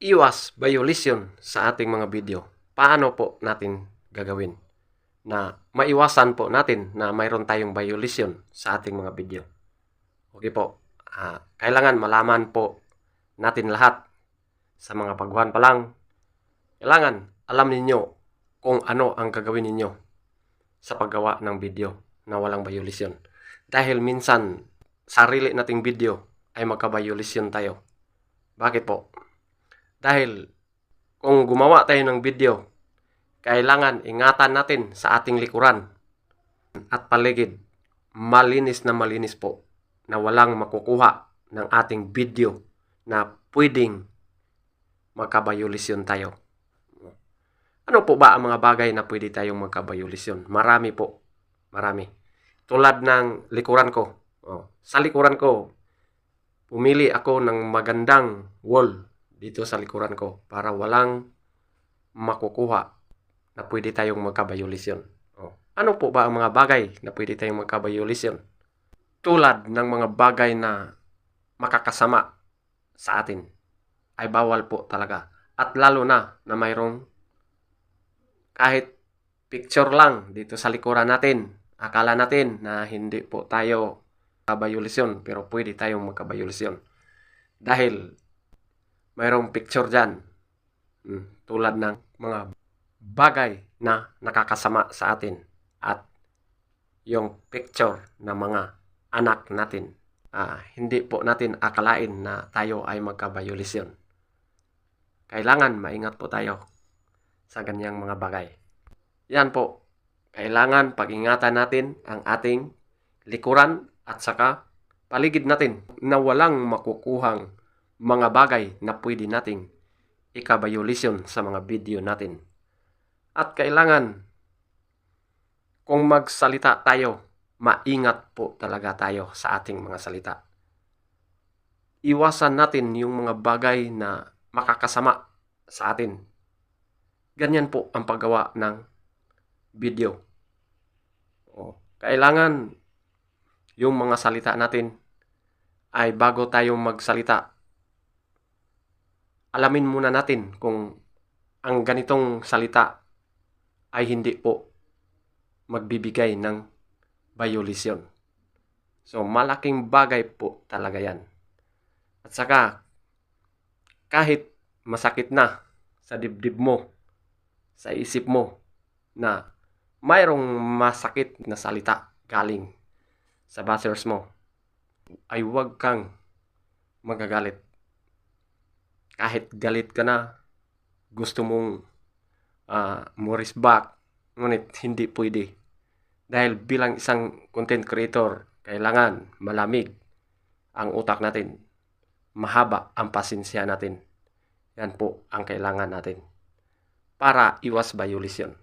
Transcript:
iwas violation sa ating mga video. Paano po natin gagawin na maiwasan po natin na mayroon tayong violation sa ating mga video. Okay po. Ah, kailangan malaman po natin lahat sa mga baguhan pa lang. Kailangan alam ninyo kung ano ang gagawin ninyo sa paggawa ng video na walang violation. Dahil minsan sarili nating video ay magka-violation tayo. Bakit po? Dahil kung gumawa tayo ng video, kailangan ingatan natin sa ating likuran at paligid malinis na malinis po na walang makukuha ng ating video na pwedeng magkabayolisyon tayo. Ano po ba ang mga bagay na pwede tayong magkabayolisyon? Marami po. Marami. Tulad ng likuran ko. Oh, sa likuran ko, pumili ako ng magandang wall dito sa likuran ko para walang makukuha na pwede tayong magkabayolisyon. Oh. Ano po ba ang mga bagay na pwede tayong magkabayolisyon? Tulad ng mga bagay na makakasama sa atin ay bawal po talaga. At lalo na na mayroong kahit picture lang dito sa likuran natin. Akala natin na hindi po tayo magkabayolisyon pero pwede tayong magkabayolisyon. Dahil mayroong picture dyan mm, tulad ng mga bagay na nakakasama sa atin at yung picture ng mga anak natin. Ah, hindi po natin akalain na tayo ay magkabayolisyon. Kailangan maingat po tayo sa ganyang mga bagay. Yan po, kailangan pag-ingatan natin ang ating likuran at saka paligid natin na walang makukuhang mga bagay na pwede nating ikabayolisyon sa mga video natin. At kailangan kung magsalita tayo, maingat po talaga tayo sa ating mga salita. Iwasan natin yung mga bagay na makakasama sa atin. Ganyan po ang paggawa ng video. O, kailangan yung mga salita natin ay bago tayo magsalita, alamin muna natin kung ang ganitong salita ay hindi po magbibigay ng violation. So, malaking bagay po talaga yan. At saka, kahit masakit na sa dibdib mo, sa isip mo, na mayroong masakit na salita galing sa bashers mo, ay huwag kang magagalit. Kahit galit ka na, gusto mong uh, moris back, ngunit hindi pwede. Dahil bilang isang content creator, kailangan malamig ang utak natin. Mahaba ang pasensya natin. Yan po ang kailangan natin para iwas violation.